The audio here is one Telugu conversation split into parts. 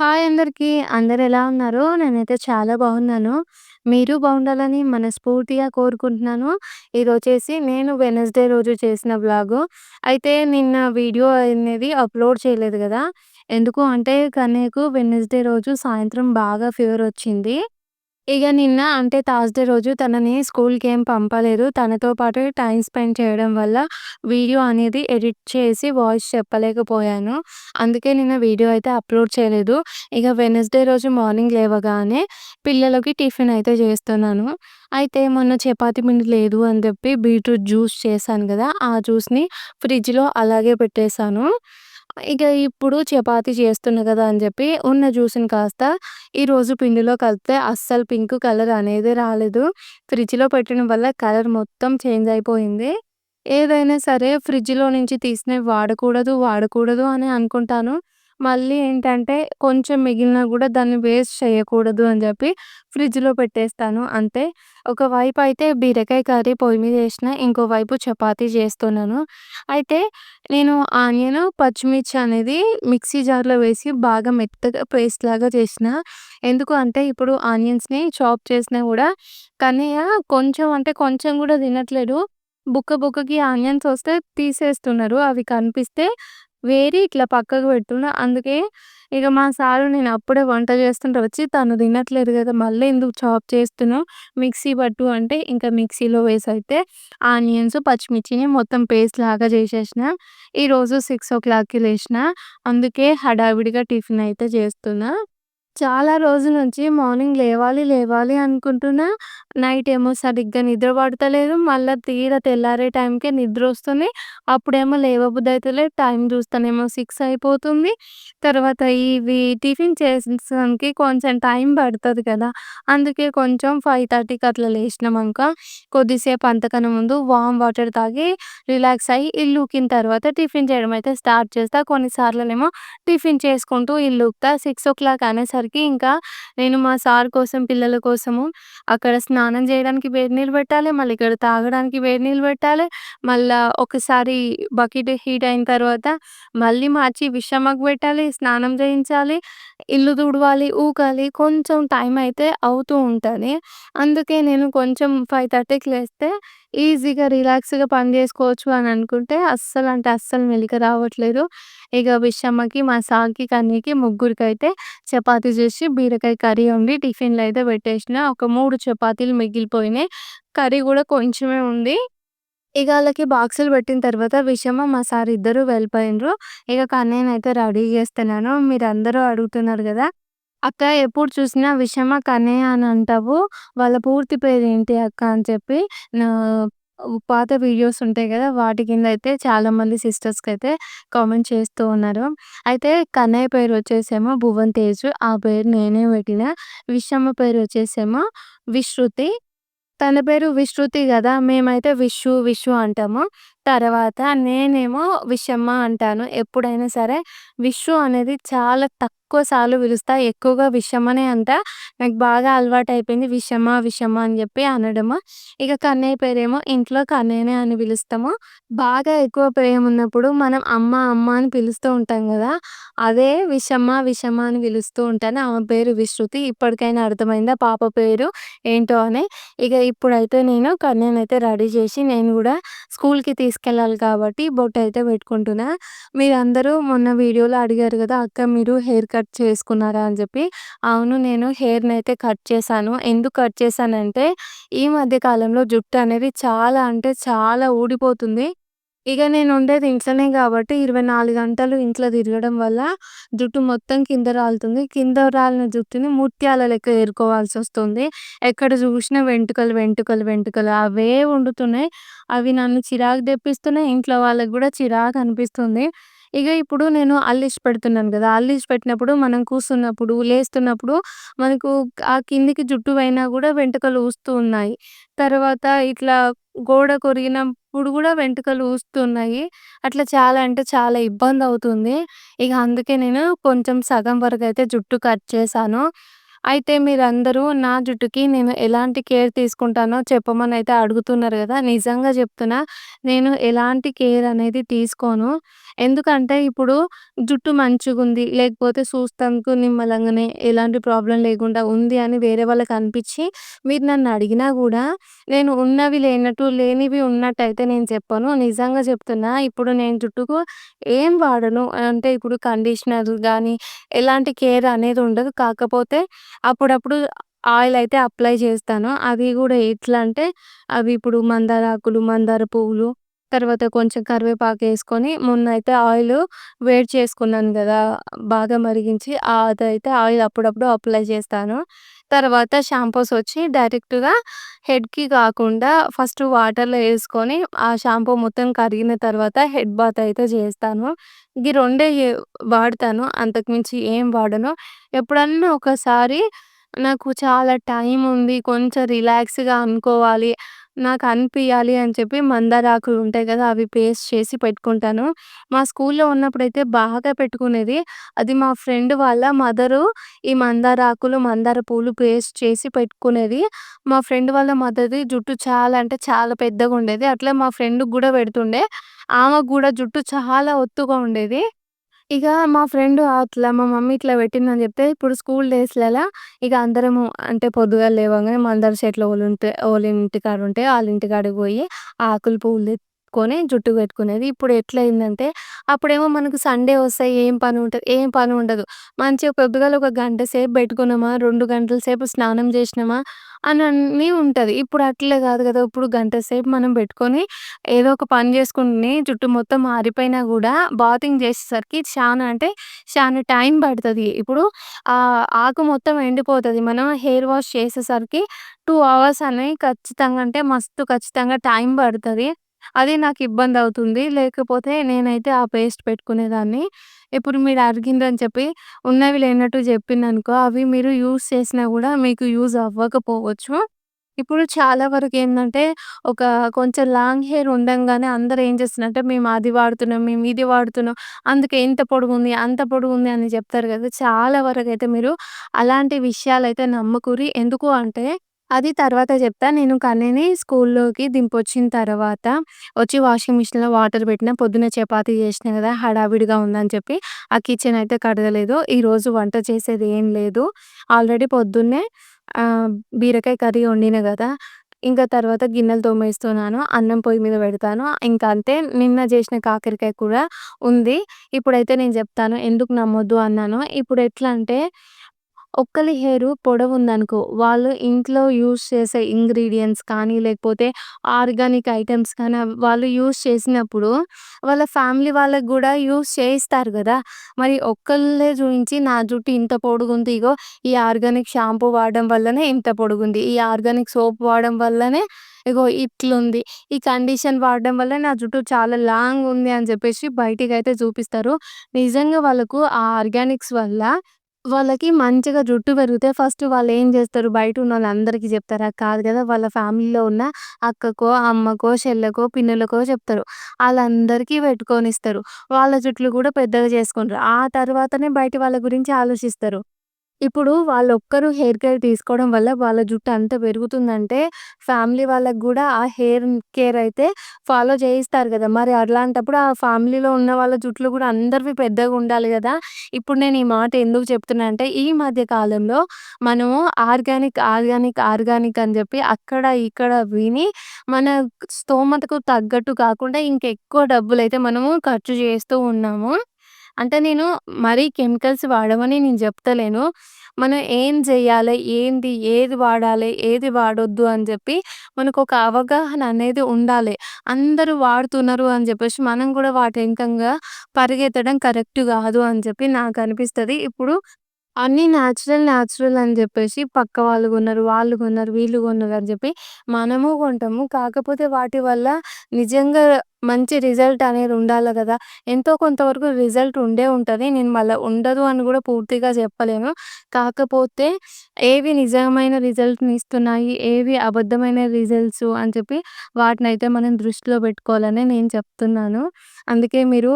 హాయ్ అందరికీ. ఎలా ఉన్నారు? నేనైతే చాలా బాగున్నాను. మీరు బాగుండాలని మనస్ఫూర్తిగా కోరుకుంటున్నాను. ఇదొచ్చేసి నేను వెడ్నెస్‌డే రోజు చేసిన వ్లాగు. అయితే నిన్న వీడియో అనేది అప్‌లోడ్ చేయలేదు గదా! ఎందుకు అంటే కన్నయ్యకు వెడ్నెస్‌డే రోజు సాయంత్రం బాగా ఫీవర్ వచ్చింది ఇక నిన్న అంటే థర్స్‌డే రోజు తనని స్కూల్కి ఏం పంపలేదు. తనతో పాటు టైం స్పెండ్ చేయడం వల్ల వీడియో అనేది ఎడిట్ చేసి వాయిస్ చెప్పలేకపోయాను. అందుకే నిన్న వీడియో అయితే అప్‌లోడ్ చేయలేదు. ఇక వెనస్డే రోజు మార్నింగ్ లేవగానే పిల్లలకి టిఫిన్ అయితే చేస్తున్నాను. అయితే మొన్న చపాతి పిండి లేదు అని చెప్పి బీట్రూట్ జ్యూస్ చేశాను కదా ఆ జ్యూస్‌ని ఫ్రిడ్జ్‌లో అలాగే పెట్టేశాను ఇక ఇప్పుడు చపాతీ చేస్తున్నా కదా అని చెప్పి ఉన్న జ్యూస్‌ని కాస్త ఈరోజు పిండిలో కలిపితే అస్సలు పింక్ కలర్ అనేది రాలేదు. ఫ్రిడ్జ్‌లో పెట్టడం వల్ల కలర్ మొత్తం చేంజ్ అయిపోయింది. ఏదైనా సరే ఫ్రిడ్జ్‌లో నుంచి తీసినవి వాడకూడదు, వాడకూడదు అని అనుకుంటాను. మళ్ళీ ఏంటంటే కొంచెం మిగిలినా గూడా దాన్ని వేస్ట్ చేయకూడదు అని చెప్పి ఫ్రిడ్జ్‌లో పెట్టేస్తాను అంతే. ఒకవైపు అయితే బీరకాయ కర్రీ పొయ్యి మీద ఏసిన, ఇంకోవైపు చపాతీ చేస్తున్నాను. అయితే నేను ఆనియన్, పచ్చిమిర్చి అనేది మిక్సీ జార్‌లో వేసి బాగా మెత్తగా పేస్ట్ లాగా చేసిన. ఎందుకు అంటే ఇప్పుడు ఆనియన్స్‌ని చాప్ చేసినా గూడా కన్నయ్య కొంచెం అంటే కొంచెం గూడా తినట్లేదు. బుక్క బుక్కకి ఆనియన్స్ వస్తే తీసేస్తున్నారు. అవి కనిపిస్తే వేరి ఇట్లా పక్కకు పెట్టున్నా అందుకే ఇక మా సారు నేను అప్పుడే వంట చేస్తుంటే వచ్చి తను తినట్లేదు కదా మళ్ళీ ఎందుకు చాప్ చేస్తున్నావు? మిక్సీ పట్టు అంటే ఇంకా మిక్సీలో వేసైతే ఆనియన్స్, పచ్చిమిర్చిని మొత్తం పేస్ట్ లాగా చేసేసిన. ఈరోజు 6:00కి లేచిన. అందుకే హడావిడిగా టిఫిన్ అయితే చేస్తున్నా. చాలా రోజుల నుంచి మార్నింగ్ లేవాలి, లేవాలి అనుకుంటున్నా. నైట్ ఏమో సరిగ్గా నిద్ర పడతలేదు. మళ్ళా తీరా తెల్లారే టైంకే నిద్రొస్తుంది. అప్పుడేమో లేవబుద్ధి అయితలేదు. టైం చూస్తేనేమో 6 అయిపోతుంది. తర్వాత ఇవి టిఫిన్ చేసేసరికి కొంచెం టైం పడతది కదా! అందుకే కొంచెం 5:30కి అట్లా లేసినామనుకో కొద్దిసేపు అంతకన్నా ముందు వార్మ్ వాటర్ తాగి రిలాక్స్ అయ్యి ఇల్లు తర్వాత టిఫిన్ చేయడం అయితే స్టార్ట్ చేస్తా. కొన్నిసార్లనేమో టిఫిన్ చేసుకుంటూ ఇల్లు ఊకుతా. 6:00 అనేసరికి ఇంకా నేను మా సార్ కోసం, పిల్లల కోసము అక్కడ స్నానం చేయడానికి వేడి నీళ్ళు పెట్టాలి. మళ్ళీ ఇక్కడ తాగడానికి వేడి నీళ్ళు పెట్టాలి. మళ్ళా ఒకసారి బకెట్ హీట్ అయిన తర్వాత మళ్ళీ మార్చి విషమ్మకి పెట్టాలి. స్నానం చేయించాలి. ఇల్లు తుడవాలి, ఊకాలి. కొంచెం టైం అయితే అవుతూ ఉంటుంది అందుకే నేను కొంచెం 5:30కి లేస్తే ఈజీగా రిలాక్స్‌గా పని చేసుకోవచ్చు అని అనుకుంటే అస్సలు అంటే అస్సలు మెలిక రావట్లేదు. ఇక విషమ్మకి, మా సార్‌కి, కన్నయ్యకి ముగ్గురికైతే చపాతీ చేసి బీరకాయ కర్రీ వండి టిఫిన్‌లో అయితే పెట్టేసిన. ఒక 3 చపాతీలు మిగిలిపోయినాయి. కర్రీ గూడా కొంచెమే ఉంది. ఇగ ఆళ్ళకి బాక్సులు పెట్టిన తర్వాత విషమ, మా సార్ ఇద్దరు వెళ్ళిపోయిండ్రు. ఇగ కన్నయ్యనైతే రెడీ చేస్తున్నాను. మీరందరూ అడుగుతున్నారు గదా! "అక్క ఎప్పుడు చూసినా విషమ, కన్నయ్య అని అంటావు. వాళ్ళ పూర్తి పేరేంటి అక్క?" అని చెప్పి నా పాత వీడియోస్ ఉంటాయి కదా వాటి కింద అయితే చాలామంది సిస్టర్స్‌కైతే కామెంట్ చేస్తూ ఉన్నారు. అయితే కన్నయ్య పేరు వచ్చేసేమో భువన్ తేజ్. ఆ పేరు నేనే పెట్టిన. విషమ్మ పేరు వచ్చేసేమో విశ్రుతి. తన పేరు విశ్రుతి కదా మేమైతే విషు, విషు అంటాము. తర్వాత నేనేమో విషమ్మ అంటాను. ఎప్పుడైనా సరే విషు అనేది చాలా తక్కువ సార్లు పిలుస్తా. ఎక్కువగా విషమ్మనే అంటా. నాకు బాగా అలవాటయిపోయింది. విషమ్మ విషమ్మ అని చెప్పి అనడము. ఇక కన్నయ్య పేరేమో ఇంట్లో కన్నయ్యనే అని పిలుస్తాము. బాగా ఎక్కువ ప్రేమ ఉన్నప్పుడు మనం అమ్మ, అమ్మ అని పిలుస్తూ ఉంటాం కదా అదే విషమ, విషమ అని పిలుస్తూ ఉంటాను. ఆమె పేరు విశ్రుతి. ఇప్పటికైనా అర్థమైందా పాప పేరు ఏంటో అని. ఇక ఇప్పుడైతే నేను కన్నయ్యనైతే రెడీ చేసి నేను కూడా స్కూల్‌కి తీసుకెళ్ళాలి కాబట్టి బొట్టు అయితే పెట్టుకుంటున్నా. మీరందరూ మొన్న వీడియోలో అడిగారు కదా అక్క మీరు హెయిర్ కట్ చేసుకున్నారా అని చెప్పి. అవును నేను హెయిర్ని అయితే కట్ చేశాను. ఎందుకు కట్ చేశానంటే ఈ మధ్య కాలంలో జుట్టు అనేది చాలా అంటే చాలా ఊడిపోతుంది. ఇక నేను ఉండేది ఇంట్లోనే కాబట్టి 24 గంటలు ఇంట్లో తిరగడం వల్ల జుట్టు మొత్తం కింద రాలుతుంది. కింద రాలిన జుట్టుని ముత్యాల లెక్క ఏరుకోవాల్సొస్తుంది. ఎక్కడ చూసినా వెంట్రుకలు, వెంట్రుకలు, వెంట్రుకలు అవే ఉండుతున్నాయి. అవి నన్ను చిరాకు తెప్పిస్తున్నాయి. ఇంట్లో వాళ్ళకి కూడా చిరాకు అనిపిస్తుంది. ఇక ఇప్పుడు నేను అల్లిష్ పెడుతున్నాను కదా అల్లిష్ పెట్టినప్పుడు మనం కూర్చున్నప్పుడు, లేస్తున్నప్పుడు మనకు ఆ కిందికి జుట్టు పోయినా కూడా వెంట్రుకలు ఊస్తూ ఉన్నాయి. తర్వాత ఇట్లా గోడ కొరిగినప్పుడు కూడా వెంట్రుకలు ఊస్తున్నాయి. అట్లా చాలా అంటే చాలా ఇబ్బందవుతుంది. ఇక అందుకే నేను కొంచెం సగం వరకైతే జుట్టు కట్ చేశాను. అయితే మీరందరూ నా జుట్టుకి నేను ఎలాంటి కేర్ తీసుకుంటానో చెప్పమనైతే అడుగుతున్నారు కదా నిజంగా చెప్తున్నా నేను ఎలాంటి కేర్ అనేది తీసుకోను. ఎందుకంటే ఇప్పుడు జుట్టు మంచిగుంది, లేకపోతే చూస్తానికి నిమ్మలంగానే ఎలాంటి ప్రాబ్లం లేకుండా ఉంది అని వేరే వాళ్ళకి అనిపించి మీరు నన్ను అడిగినా కూడా నేను ఉన్నవి లేనట్టు, లేనివి ఉన్నట్టు అయితే నేను చెప్పను. నిజంగా చెప్తున్నా ఇప్పుడు నేను జుట్టుకు ఏం వాడను. అంటే ఇప్పుడు కండిషనర్ కానీ ఎలాంటి కేర్ అనేది ఉండదు. కాకపోతే అప్పుడప్పుడు ఆయిల్ అయితే అప్లై చేస్తాను. అవి కూడా ఎట్లా అంటే అవి ఇప్పుడు మందార ఆకులు మందార పువ్వులు, తర్వాత కొంచెం కరివేపాకు వేసుకొని మొన్న మొన్నైతే ఆయిల్ వేడి చేసుకున్నాను కదా బాగా మరిగించి అదైతే ఆయిల్ అప్పుడప్పుడు అప్లై చేస్తాను. తర్వాత షాంపూస్ వచ్చి డైరెక్ట్‌గా హెడ్‌కి కాకుండా ఫస్ట్ వాటర్‌లో వేసుకొని ఆ షాంపూ మొత్తం కరిగిన తర్వాత హెడ్ బాత్ అయితే చేస్తాను. ఈ రెండే వాడతాను. అంతకుమించి ఏం వాడను. ఎప్పుడన్నా ఒకసారి నాకు చాలా టైం ఉంది. కొంచెం రిలాక్స్‌గా అనుకోవాలి. నాకు అనిపియాలి అని చెప్పి మందారాకులు ఉంటాయి కదా అవి పేస్ట్ చేసి పెట్టుకుంటాను. మా స్కూల్‌లో ఉన్నప్పుడైతే బాగా పెట్టుకునేది. అది మా ఫ్రెండ్ వాళ్ళ మదరు ఈ మందారాకులు, మందార పూలు పేస్ట్ చేసి పెట్టుకునేది. మా ఫ్రెండ్ వాళ్ళ మదర్‌ది జుట్టు చాలా అంటే చాలా పెద్దగా ఉండేది అట్లా మా ఫ్రెండ్‌కి కూడా పెడుతుండే. ఆమెకు కూడా జుట్టు చాలా ఒత్తుగా ఉండేది. ఇక మా ఫ్రెండ్ అట్లా మా మమ్మీ ఇట్లా పెట్టిందని చెప్తే ఇప్పుడు స్కూల్ డేస్‌లలా ఇక అందరము అంటే పొద్దుగాల లేవగానే మందార చెట్లు ఓలుంటే ఓళ్ళింటికాడ ఉంటే వాళ్ళ ఇంటికాడికి పోయి ఆకులు, పువ్వులు పెట్టుకొని జుట్టు పెట్టుకునేది. ఇప్పుడు ఎట్లయిందంటే అప్పుడేమో మనకు సండే వస్తే ఏం పని ఉంటుంది ఏం పని ఉండదు. మంచిగా పొద్దుగాల ఒక గంట సేపు పెట్టుకున్నామా, రెండు గంటల సేపు స్నానం చేసినామా అని ఉంటుంది ఇప్పుడు అట్లే కాదు కదా! ఇప్పుడు గంట సేపు మనం పెట్టుకొని ఏదో ఒక పని చేసుకుని జుట్టు మొత్తం ఆరిపోయినా కూడా బాతింగ్ చేసేసరికి చానా అంటే చానా టైం పడుతుంది ఇప్పుడు ఆకు మొత్తం ఎండిపోతుంది మనం హెయిర్ వాష్ చేసేసరికి టూ అవర్స్ అనేవి ఖచ్చితంగా అంటే మస్తు ఖచ్చితంగా టైం పడుతుంది అది నాకు ఇబ్బందవుతుంది. లేకపోతే నేనైతే ఆ పేస్ట్ పెట్టుకునేదాన్ని. ఇప్పుడు మీరు అడిగిండ్రని చెప్పి ఉన్నవి లేనట్టు చెప్పిననుకో అవి మీరు యూజ్ చేసినా గూడా మీకు యూజ్ అవ్వకపోవచ్చు. ఇప్పుడు చాలా వరకేందంటే ఒక కొంచెం లాంగ్ హెయిర్ ఉండంగానే అందరూ ఏం చేస్తున్నారంటే మేము అది వాడుతున్నాం, మేము ఇది వాడుతున్నాం. అందుకే ఇంత పొడుగుంది, అంత పొడుగుంది అని చెప్తారు కదా! చాలా వరకైతే మీరు అలాంటి విషయాలైతే నమ్మకూరి ఎందుకు అంటే అది తర్వాత చెప్తా. నేను కన్నీని స్కూల్లోకి దింపొచ్చిన తర్వాత వచ్చి వాషింగ్ మిషన్‌లో వాటర్ పెట్టిన. పొద్దున్న చపాతీ చేసినా కదా హడావిడిగా ఉందని చెప్పి ఆ కిచెన్ అయితే కడగలేదు. ఈరోజు వంట చేసేది ఏం లేదు. ఆల్రెడీ పొద్దున్నే ఆహ్, బీరకాయ కర్రీ వండినా కదా ఇంకా తర్వాత గిన్నెలు తోమేస్తున్నాను. అన్నం పొయ్యి మీద పెడతాను. ఇంకా అంతే. నిన్న చేసిన కాకరకాయ కూర ఉంది. ఇప్పుడైతే నేను చెప్తాను ఎందుకు నమ్మొద్దు అన్నానో. ఇప్పుడు ఎట్లా అంటే ఒక్కలి హెయిరు పొడవుందనుకో, వాళ్ళు ఇంట్లో యూజ్ చేసే ఇంగ్రీడియంట్స్ కానీ, లేకపోతే ఆర్గానిక్ ఐటమ్స్ కానీ వాళ్ళు యూజ్ చేసినప్పుడు వాళ్ళ ఫ్యామిలీ వాళ్ళకి కూడా యూజ్ చేయిస్తారు కదా మరి ఒక్కళ్ళే చూపించి నా జుట్టు ఇంత పొడుగుంది. ఇగో ఈ ఆర్గానిక్ షాంపూ వాడడం వల్లనే ఇంత పొడుగుంది. ఈ ఆర్గానిక్ సోప్ వాడడం వల్లనే ఇగో ఇట్లుంది. ఈ కండిషన్ వాడడం వల్ల నా జుట్టు చాలా లాంగ్ ఉంది అని చెప్పేసి బయటికి అయితే చూపిస్తారు. నిజంగా వాళ్ళకు ఆ ఆర్గానిక్స్ వల్ల వాళ్ళకి మంచిగా జుట్టు పెరిగితే ఫస్ట్ వాళ్ళు ఏం చేస్తారు బయట ఉన్న బయటున్నోళ్ళందరికీ చెప్తారు కాదు కదా వాళ్ళ ఫ్యామిలీలో ఉన్న అక్కకో, అమ్మకో, చెల్లెకో, పిన్నులకో చెప్తారు. ఆళ్ళందరికీ పెట్టుకొనిస్తారు. వాళ్ళ జుట్లు కూడా పెద్దగా చేసుకుంటారు. ఆ తర్వాతనే బయట వాళ్ళ గురించి ఆలోచిస్తారు. ఇప్పుడు వాళ్ళొక్కరు హెయిర్ కేర్ తీసుకోవడం వల్ల వాళ్ళ జుట్టు అంత పెరుగుతుందంటే ఫ్యామిలీ వాళ్ళకి కూడా ఆ హెయిర్ కేర్ అయితే ఫాలో చేయిస్తారు కదా. మరి అలాంటప్పుడు ఆ ఫ్యామిలీలో ఉన్న వాళ్ళ జుట్లు కూడా అందరివి పెద్దగా ఉండాలి కదా. ఇప్పుడు నేను ఈ మాట ఎందుకు చెప్తున్నా అంటే ఈ మధ్య కాలంలో మనము ఆర్గానిక్, ఆర్గానిక్, ఆర్గానిక్ అని చెప్పి అక్కడ ఇక్కడ విని మన స్తోమతకు తగ్గట్టు కాకుండా ఇంకెక్కువ అయితే మనము ఖర్చు చేస్తూ ఉన్నాము. అంటే నేను మరీ కెమికల్స్ వాడమని నేను చెప్తలేను. మనం ఏం చేయాలి ఏంటి? ఏది వాడాలి? ఏది వాడొద్దు? అని చెప్పి మనకు ఒక అవగాహన అనేది ఉండాలి. అందరూ వాడుతున్నారు అని చెప్పేసి మనం గూడా వాటెనకంగా పరిగెత్తడం కరెక్ట్ కాదు అని చెప్పి నాకు అనిపిస్తుంది ఇప్పుడు అన్నీ నేచురల్, నేచురల్ అని చెప్పేసి పక్క వాళ్ళు కొన్నారు వాళ్ళు కొన్నారు వీళ్ళు కొన్నారు అని చెప్పి మనము కొంటాము. కాకపోతే వాటి వల్ల నిజంగా మంచి రిజల్ట్ అనేది ఉండాలి కదా ఎంతో కొంతవరకు రిజల్ట్ ఉండే ఉంటుంది నేను మళ్ళీ ఉండదు అని కూడా పూర్తిగా చెప్పలేను. కాకపోతే ఏవి నిజమైన రిజల్ట్‌ని ఇస్తున్నాయి, ఏవి అబద్ధమైన రిజల్ట్స్ అని చెప్పి వాటినైతే మనం దృష్టిలో పెట్టుకోవాలని నేను చెప్తున్నాను. అందుకే మీరు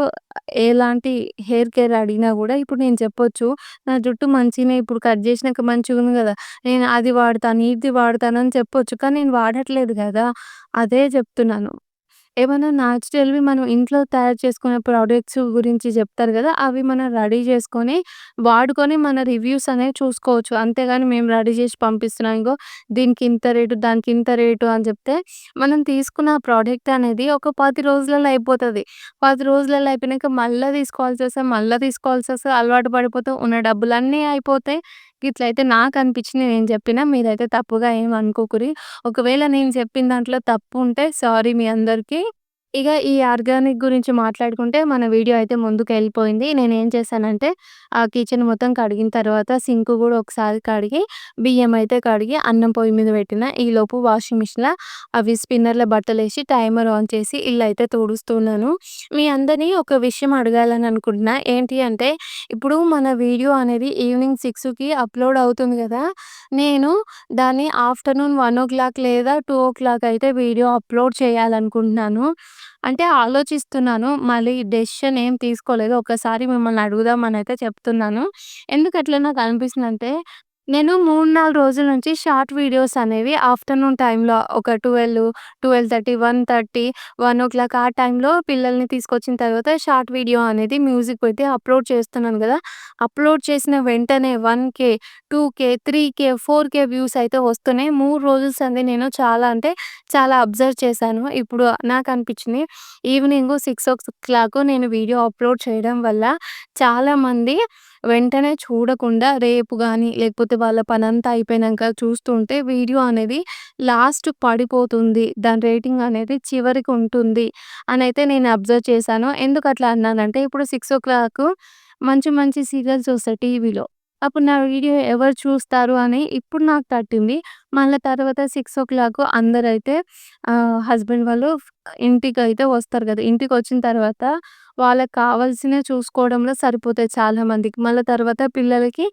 ఎలాంటి హెయిర్ కేర్ అడిగినా కూడా ఇప్పుడు నేను చెప్పొచ్చు. నా జుట్టు మంచిగా ఇప్పుడు కట్ చేసినాక మంచిగా ఉంది కదా నేను అది వాడతాను, ఇది వాడతాను అని చెప్పొచ్చు. కానీ నేను వాడట్లేదు కదా అదే చెప్తున్నాను. ఏమైనా న్యాచురల్‌వి మనం ఇంట్లో తయారు చేసుకునే ప్రొడక్ట్స్ గురించి చెప్తారు కదా అవి మనం రెడీ చేసుకొని, వాడుకొని మన రివ్యూస్ అనేవి చూసుకోవచ్చు. అంతేగాని మేము రెడీ చేసి పంపిస్తున్నాం. ఇగో దీనికి ఇంత రేటు, దానికి ఇంత రేటు అని చెప్తే, మనం తీసుకున్న ప్రోడక్ట్ అనేది ఒక 10 రోజులలో అయిపోతది. 10 రోజులలో అయిపోయినాక మళ్ళా మళ్ళీ మళ్ళా వస్తే అలవాటు పడిపోతాం. ఉన్న డబ్బులన్నీ అయిపోతాయి. ఇట్లయితే నాకనిపించింది నేను చెప్పినా. మీరైతే తప్పుగా ఏం అనుకోకురి. ఒకవేళ నేను చెప్పిన దాంట్లో తప్పు ఉంటే సారీ మీ అందరికీ. ఇక ఈ ఆర్గానిక్ గురించి మాట్లాడుకుంటే మన వీడియో అయితే ముందుకు వెళ్ళిపోయింది నేను ఏం చేశానంటే ఆ కిచెన్ మొత్తం కడిగిన తర్వాత సింక్ కూడా ఒకసారి కడిగి, బియ్యం అయితే కడిగి అన్నం పొయ్యి మీద పెట్టిన. ఈలోపు వాషింగ్ మిషన్లో అవి స్పిన్నర్‌లో బట్టలేసి టైమర్ ఆన్ చేసి ఇల్లు అయితే తుడుస్తున్నాను. మీ అందరిని ఒక విషయం అడగాలని అనుకుంటున్నా. ఏంటి అంటే ఇప్పుడు మన వీడియో అనేది ఈవినింగ్ సిక్స్కి అప్‌లోడ్ అవుతుంది కదా నేను దాన్ని ఆఫ్టర్‌నూన్ 1:00 లేదా 2:00 అయితే వీడియో అప్‌లోడ్ చేయాలనుకుంటున్నాను. అంటే ఆలోచిస్తున్నాను. మళ్ళీ డెసిషన్ ఏం తీసుకోలేదు. ఒకసారి మిమ్మల్ని అడుగుదాం అయితే చెప్తున్నాను. ఎందుకట్లా నాకు అనిపిస్తుందంటే, నేను 3, 4 రోజుల నుంచి షార్ట్ వీడియోస్ అనేవి ఆఫ్టర్‌నూన్ టైంలో ఒక 12, 12:30, 1:30, 1:00 ఆ టైంలో పిల్లల్ని తీసుకొచ్చిన తర్వాత షార్ట్ వీడియో అనేది మ్యూజిక్ పెట్టి అప్‌లోడ్ చేస్తున్నాను కదా అప్‌లోడ్ చేసిన వెంటనే one K two K three K four K views అయితే వస్తున్నాయి. మూడు రోజుల సంది నేను చాలా అంటే చాలా అబ్జర్వ్ చేశాను. ఇప్పుడు నాకు అనిపించింది ఈవినింగ్ సిక్స్ ఓ క్లాక్ నేను వీడియో అప్‌లోడ్ చేయడం వల్ల చాలామంది వెంటనే చూడకుండా రేపు కానీ లేకపోతే వాళ్ళ పనంతా అయిపోయినాక చూస్తుంటే వీడియో అనేది లాస్ట్ పడిపోతుంది. దాని రేటింగ్ అనేది చివరికి ఉంటుంది అని అయితే నేను అబ్జర్వ్ చేశాను. ఎందుకట్లా అన్నానంటే ఇప్పుడు 6:00 మంచి మంచి సీరియల్స్ వస్తాయి టీవీలో. అప్పుడు నా వీడియో ఎవరు చూస్తారు అని ఇప్పుడు నాకు తట్టింది. మళ్ళీ తర్వాత 6:00 అందరైతే హస్బెండ్ వాళ్ళు ఇంటికి అయితే వస్తారు కదా ఇంటికి వచ్చిన తర్వాత వాళ్ళకి కావాల్సినవి చూసుకోవడంలో సరిపోతాయి చాలా మందికి. మళ్ళా తర్వాత పిల్లలకి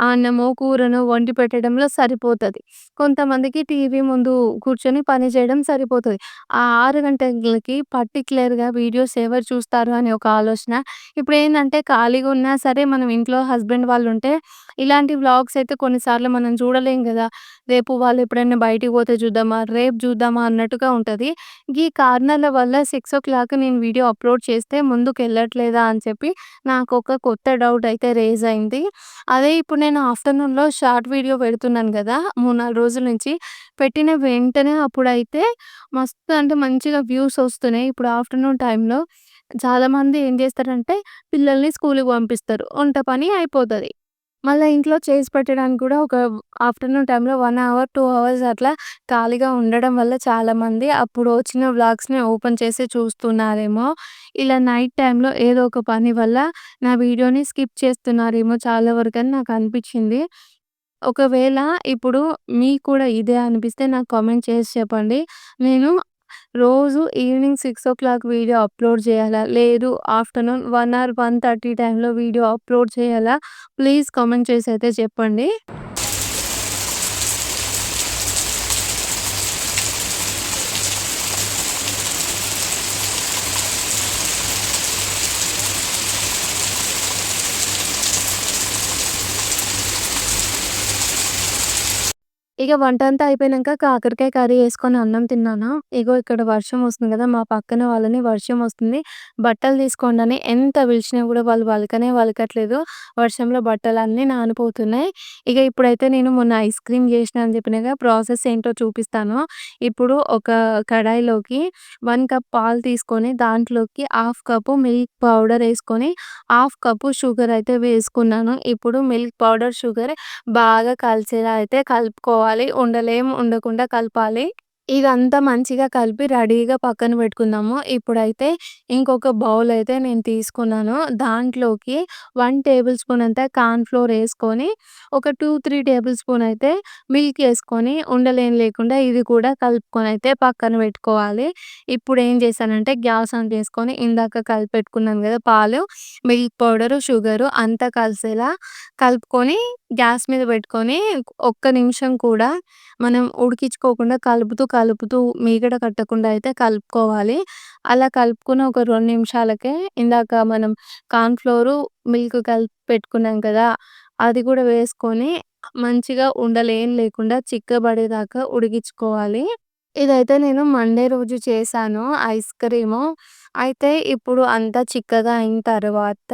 అన్నమో, కూరనో వండి పెట్టడంలో సరిపోతుంది కొంతమందికి టీవీ ముందు కూర్చొని పని చేయడం సరిపోతుంది ఆ ఆరు గంటలకి పర్టిక్యులర్‌గా వీడియోస్ ఎవరు చూస్తారు అనే ఒక ఆలోచన. ఇప్పుడు ఏంటంటే ఖాళీగా ఉన్నా సరే మనం ఇంట్లో హస్బెండ్ వాళ్ళు ఉంటే ఇలాంటి వ్లాగ్స్ అయితే కొన్నిసార్లు మనం చూడలేం కదా రేపు వాళ్ళు ఎప్పుడైనా బయటికి పోతే చూద్దామా, రేపు చూద్దామా అన్నట్టుగా ఉంటుంది ఈ కారణాల వల్ల 6:00 నేను వీడియో అప్‌లోడ్ చేస్తే ముందుకు వెళ్ళట్లేదా అని చెప్పి నాకు ఒక కొత్త డౌట్ అయితే రేజ్ అయింది. అదే ఇప్పుడు నేను నేను ఆఫ్టర్‌నూన్‌లో షార్ట్ వీడియో పెడుతున్నాను గదా! 3, 4 రోజుల నుంచి. పెట్టిన వెంటనే అప్పుడైతే మస్తు అంటే మంచిగా వ్యూస్ వస్తున్నాయి. ఇప్పుడు ఆఫ్టర్‌నూన్ టైంలో చాలామంది ఏం చేస్తారంటే పిల్లల్ని స్కూలుకి పంపిస్తారు. వంట పని అయిపోతది. మళ్ళా ఇంట్లో చేసి పెట్టడానికి కూడా ఒక ఆఫ్టర్‌నూన్ టైంలో వన్ అవర్, టూ అవర్స్ అట్లా ఖాళీగా ఉండడం వల్ల చాలామంది అప్పుడు వచ్చిన వ్లాగ్స్‌ని ఓపెన్ చేసి చూస్తున్నారేమో! ఇలా నైట్ టైంలో ఏదో ఒక పని వల్ల నా వీడియోని స్కిప్ చేస్తున్నారేమో చాలా వరకు అని నాకు అనిపించింది ఒకవేళ ఇప్పుడు మీకు కూడా ఇదే అనిపిస్తే నాకు కామెంట్ చేసి చెప్పండి. నేను రోజు ఈవినింగ్ 6:00 వీడియో అప్‌లోడ్ చేయాలా? లేదు ఆఫ్టర్‌నూన్ వన్ ఆర్ 1:30 టైంలో వీడియో అప్‌లోడ్ చేయాలా? ప్లీజ్ కామెంట్ చేసి అయితే చెప్పండి. ఇక వంట అంతా అయిపోయినాక కాకరకాయ కర్రీ వేసుకొని అన్నం తిన్నాను ఇగో ఇక్కడ వర్షం వస్తుంది కదా మా పక్కన వాళ్ళని వర్షం వస్తుంది. బట్టలు తీసుకోండి అని ఎంత పిలిచినా కూడా వాళ్ళు వలకనే వలకట్లేదు వర్షంలో బట్టలు అన్నీ నానిపోతున్నాయి. ఇక ఇప్పుడైతే నేను మొన్న ఐస్ క్రీమ్ చేసిన అని చెప్పినగా ప్రాసెస్ ఏంటో చూపిస్తాను. ఇప్పుడు ఒక కడాయిలోకి వన్ కప్ పాలు తీసుకొని దాంట్లోకి హాఫ్ కప్పు మిల్క్ పౌడర్ వేసుకొని హాఫ్ కప్పు షుగర్ అయితే వేసుకున్నాను. ఇప్పుడు మిల్క్ పౌడర్, షుగర్ బాగా కలిసేలా అయితే కలుపుకోవాలి. ఉండలేం ఉండకుండా కలపాలి. ఇదంతా మంచిగా కలిపి రెడీగా పక్కన పెట్టుకుందాము. ఇప్పుడైతే ఇంకొక బౌల్ అయితే నేను తీసుకున్నాను. దాంట్లోకి వన్ టేబుల్ స్పూన్ అంతా కార్న్ ఫ్లోర్ వేసుకొని ఒక 2, 3 టేబుల్ స్పూన్ అయితే మిల్క్ వేసుకొని ఉండలేం లేకుండా ఇది కూడా కలుపుకొని అయితే పక్కన పెట్టుకోవాలి. ఇప్పుడు ఏం చేశానంటే గ్యాస్ ఆన్ చేసుకొని, ఇందాక కలిపి పెట్టుకున్నాను కదా! పాలు, మిల్క్ పౌడరు, షుగరు అంతా కలిసేలా కలుపుకొని, గ్యాస్ మీద పెట్టుకొని, ఒక్క నిమిషం కూడా మనం ఉడికించుకోకుండా కలుపుతూ, కలుపుతూ మీగడ కట్టకుండా అయితే కలుపుకోవాలి. అలా కలుపుకుని ఒక రెండు నిమిషాలకే ఇందాక మనం కార్న్ ఫ్లోరు, మిల్క్ కలిపి పెట్టుకున్నాం కదా! అది కూడా వేసుకొని మంచిగా ఉండలేం లేకుండా చిక్కబడేదాకా ఉడికించుకోవాలి. ఇదైతే నేను మండే రోజు చేశాను ఐస్ క్రీము. అయితే ఇప్పుడు అంతా చిక్కగా అయిన తర్వాత,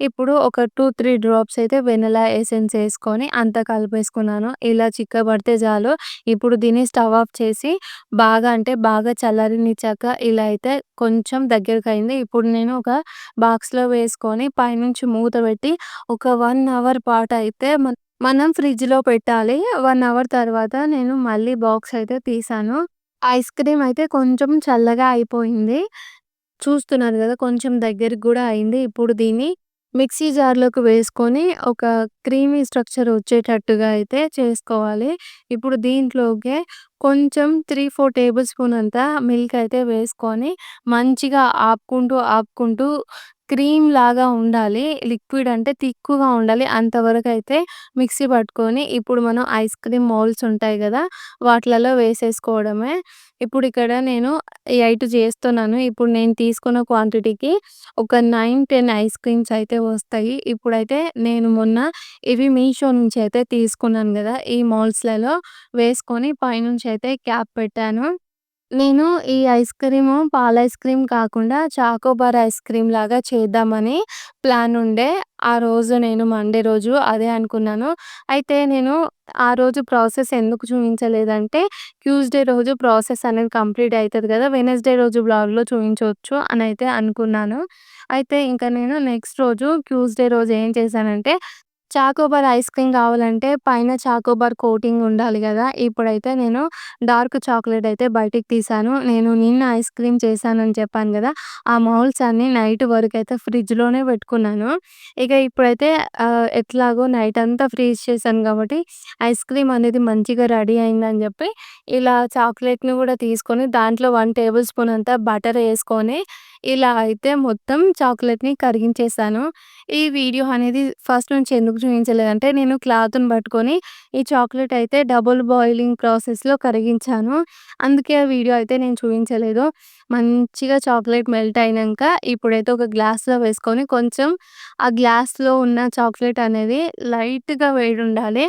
ఇప్పుడు ఒక 2, 3 డ్రాప్స్ అయితే వెనిల్లా ఎసెన్స్ ఏసుకొని అంతా కలిపేసుకున్నాను. ఇలా చిక్కబడితే చాలు. ఇప్పుడు దీన్ని స్టవ్ ఆఫ్ చేసి బాగా అంటే బాగా చల్లారనిచ్చాక ఇలా అయితే కొంచెం దగ్గరకయింది. ఇప్పుడు నేను ఒక బాక్స్‌లో వేసుకొని పైనుంచి మూత పెట్టి ఒక 1 అవర్ పాటయితే మ మనం ఫ్రిడ్జ్‌లో పెట్టాలి. వన్ అవర్ తర్వాత నేను మళ్ళీ బాక్స్ అయితే తీసాను ఐస్ క్రీమ్ అయితే కొంచెం చల్లగా అయిపోయింది. చూస్తున్నారు కదా! కొంచెం దగ్గరికి కూడా అయింది. ఇప్పుడు దీన్ని మిక్సీ జార్‌లోకి వేసుకొని ఒక క్రీమీ స్ట్రక్చర్ వచ్చేటట్టుగా అయితే చేసుకోవాలి. ఇప్పుడు దీంట్లోకే కొంచెం 3, 4 టేబుల్ స్పూన్ అంతా మిల్క్ అయితే వేసుకొని మంచిగా ఆపుకుంటూ, ఆపుకుంటూ క్రీమ్ లాగా ఉండాలి. లిక్విడ్ అంటే తిక్కుగా ఉండాలి. అంతవరకైతే మిక్సీ పట్టుకొని, ఇప్పుడు మనం ఐస్ క్రీమ్ మౌల్డ్స్ ఉంటాయి కదా! వాటిలలో వేసేసుకోవడమే. ఇప్పుడు ఇక్కడ నేను 8 చేస్తున్నాను. ఇప్పుడు నేను తీసుకున్న క్వాంటిటీకి ఒక 9, 10 ఐస్ క్రీమ్స్ అయితే వస్తాయి. ఇప్పుడైతే నేను మొన్న ఇవి మీషో నుంచి అయితే తీసుకున్నాను కదా! ఈ మౌల్డ్స్‌లలో వేసుకొని పైనుంచి అయితే క్యాప్ పెట్టాను. నేను ఈ ఐస్ క్రీము పాల ఐస్ క్రీమ్ కాకుండా చాకోబార్ ఐస్ క్రీమ్ లాగా చేద్దామని ప్లాన్ ఉండే. ఆ రోజు నేను మండే రోజు అదే అనుకున్నాను. అయితే నేను ఆ రోజు ప్రాసెస్ ఎందుకు చూపించలేదంటే, ట్యూస్‌డే రోజు ప్రాసెస్ అనేది కంప్లీట్ అవుతుంది కదా! వెనస్డే రోజు బ్లాగ్లో చూపించవచ్చు అని అయితే అనుకున్నాను. అయితే ఇంకా నేను నెక్స్ట్ రోజు ట్యూస్‌డే రోజు ఏం చేశానంటే, చాకోబార్ ఐస్ క్రీమ్ కావాలంటే పైన చాకోబార్ కోటింగ్ ఉండాలి కదా! ఇప్పుడైతే నేను డార్క్ చాక్లెట్ అయితే బయటికి తీశాను. నేను నిన్న ఐస్ క్రీమ్ చేశానని చెప్పాను కదా! ఆ మౌల్డ్స్ అన్నీ నైట్ వరకైతే ఫ్రిడ్జ్‌లోనే పెట్టుకున్నాను. ఇక ఇప్పుడైతే ఎట్లాగో నైట్ అంతా ఫ్రీజ్ చేశాను కాబట్టి ఐస్ క్రీమ్ అనేది మంచిగా రెడీ అయిందని చెప్పి, ఇలా చాక్లెట్ని కూడా తీసుకొని దాంట్లో 1 టేబుల్ స్పూన్ అంతా బటర్ వేసుకొని ఇలా అయితే మొత్తం చాక్లెట్ని కరిగించేసాను. ఈ వీడియో అనేది ఫస్ట్ నుంచి ఎందుకు చూయించలేదంటే, నేను క్లాత్‌ని పట్టుకొని ఈ చాక్లెట్ అయితే డబుల్ బాయిలింగ్ ప్రాసెస్‌లో కరిగించాను. అందుకే ఆ వీడియో అయితే నేను చూయించలేదు. మంచిగా చాక్లెట్ మెల్ట్ అయినంక ఇప్పుడైతే ఒక గ్లాస్‌లో వేసుకొని కొంచెం ఆ గ్లాస్‌లో ఉన్న చాక్లెట్ అనేది లైట్‌గా వేడి ఉండాలి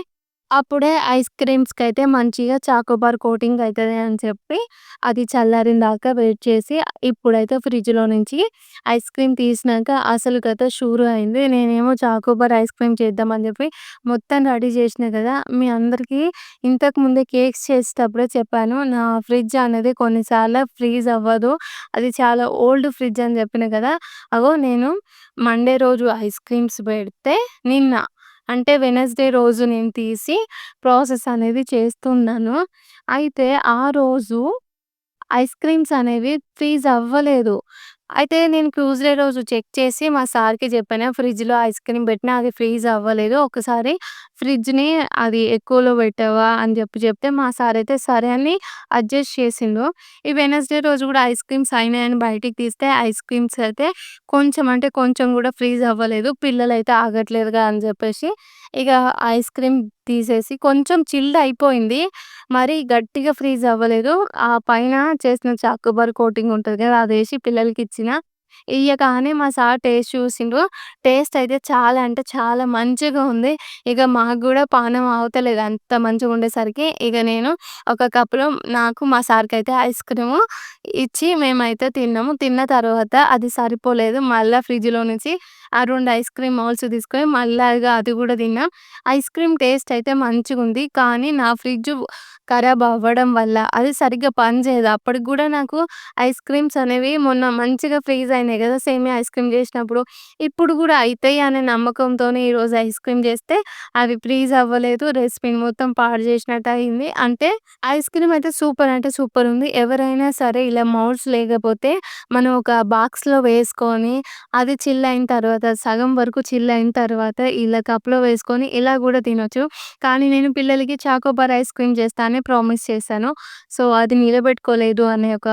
అప్పుడే ఐస్ క్రీమ్స్‌కైతే మంచిగా చాకోబార్ కోటింగ్ అవుతుంది అని చెప్పి, అది చల్లారిన దాకా వెయిట్ చేసి, ఇప్పుడైతే ఫ్రిడ్జ్‌లో నుంచి ఐస్ క్రీమ్ తీసినాక అసలు కథ షూరు అయింది. నేనేమో చాకోబార్ ఐస్ క్రీమ్ చేద్దామని చెప్పి మొత్తం రెడీ చేసినా కదా! మీ అందరికీ ఇంతకు ముందే కేక్స్ చేసేటప్పుడే చెప్పాను. నా ఫ్రిడ్జ్ అనేది కొన్నిసార్లు ఫ్రీజ్ అవ్వదు. అది చాలా ఓల్డ్ ఫ్రిడ్జ్ అని చెప్పిన కదా! అగో నేను మండే రోజు ఐస్ క్రీమ్స్ పెడితే నిన్న అంటే వెనస్డే రోజు నేను తీసి ప్రాసెస్ అనేది చేస్తున్నాను. అయితే ఆ రోజు ఐస్ క్రీమ్స్ అనేవి ఫ్రీజ్ అవ్వలేదు. అయితే నేను ట్యూస్‌డే రోజు చెక్ చేసి మా సార్‌కి చెప్పాను. ఫ్రిడ్జ్‌లో ఐస్ క్రీమ్ పెట్టినా అది ఫ్రీజ్ అవ్వలేదు. ఒకసారి ఫ్రిడ్జ్‌ని అది ఎక్కువలో పెట్టావా అని చెప్పి చెప్తే, మా సార్ అయితే సరే అని అడ్జస్ట్ చేసిండు. ఈ వెడ్నెస్‌డే రోజు కూడా ఐస్ క్రీమ్స్ అయినాయని బయటికి తీస్తే ఐస్ క్రీమ్స్ అయితే కొంచెం అంటే కొంచెం కూడా ఫ్రీజ్ అవ్వలేదు. పిల్లలైతే ఆగట్లేదుగా అని చెప్పేసి, ఇక ఐస్ క్రీమ్ తీసేసి కొంచెం చిల్డ్ అయిపోయింది. మరి గట్టిగా ఫ్రీజ్ అవ్వలేదు. ఆ పైన చేసిన చాకోబార్ కోటింగ్ ఉంటుంది కదా! అది వేసి పిల్లలకి ఇచ్చిన ఇయ్యగానే మా సార్ టేస్ట్ చూసిండ్రు. టేస్ట్ అయితే చాలా అంటే చాలా మంచిగా ఉంది. ఇక మాకు కూడా పానం అవుతలేదు అంత మంచిగా ఉండేసరికి. ఇక నేను ఒక కప్‌లో నాకు, మా సార్కి అయితే ఐస్ క్రీము ఇచ్చి మేమైతే తిన్నాము. తిన్న తర్వాత అది సరిపోలేదు. మళ్ళీ ఫ్రిడ్జ్‌లో నుంచి ఆ రెండు ఐస్ క్రీమ్ మౌల్స్ తీసుకొని మళ్ళాగా అది కూడా తిన్నా. ఐస్ క్రీమ్ టేస్ట్ అయితే మంచిగా ఉంది కానీ నా ఫ్రిడ్జ్ ఖరాబ్ అవ్వడం వల్ల అది సరిగ్గా పనిచేయదు. అప్పటికి కూడా నాకు ఐస్ క్రీమ్స్ అనేవి మొన్న మంచిగా ఫ్రీజ్ అయినాయి కదా సేమియా ఐస్ క్రీమ్ చేసినప్పుడు ఇప్పుడు కూడా అవుతాయి అనే నమ్మకంతోనే ఈరోజు ఐస్ క్రీమ్ చేస్తే అవి ఫ్రీజ్ అవ్వలేదు. రెసిపీని మొత్తం పాడు చేసినట్టు అయింది. అంటే ఐస్ క్రీమ్ అయితే సూపర్ అంటే సూపర్ ఉంది. ఎవరైనా సరే ఇలా మౌల్స్ లేకపోతే మనం ఒక బాక్స్‌లో వేసుకొని అది చిల్ అయిన తర్వాత సగం వరకు చిల్ అయిన తర్వాత ఇలా కప్‌లో వేసుకొని ఇలా కూడా తినొచ్చు. కానీ నేను పిల్లలకి చాకోబార్ ఐస్ క్రీమ్ చేస్తానే ప్రామిస్ చేశాను. సో, అది నిలబెట్టుకోలేదు అనే ఒక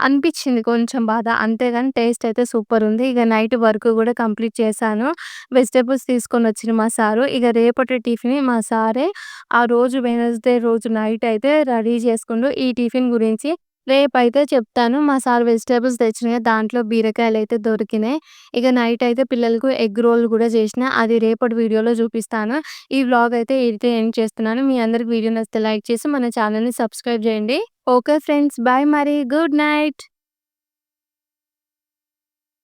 అనిపించింది కొంచెం బాధ. అంతేగాని టేస్ట్ అయితే సూపర్ ఉంది. ఇక నైట్ వర్క్ కూడా కంప్లీట్ చేశాను. వెజిటేబుల్స్ తీసుకొని వచ్చిన మా సారు. ఇక రేపటి టిఫిన్ మా సారే ఆ రోజు వెనస్డే రోజు నైట్ అయితే రెడీ చేసుకుండు. ఈ టిఫిన్ గురించి రేపైతే చెప్తాను. మా సార్ వెజిటబుల్స్ తెచ్చినయి దాంట్లో బీరకాయలైతే దొరికినాయి. ఇక నైట్ అయితే పిల్లలకు ఎగ్ రోల్ గూడా చేసిన అది రేపటి వీడియోలో చూపిస్తాను. ఈ వ్లాగ్ అయితే ఈడితో ఎండ్ చేస్తున్నాను. మీ అందరికి వీడియో నచ్చితే లైక్ చేసి మన ఛానల్‌ని సబ్స్క్రైబ్ చేయండి ఓకే ఫ్రెండ్స్. బాయ్ మరి. Good night.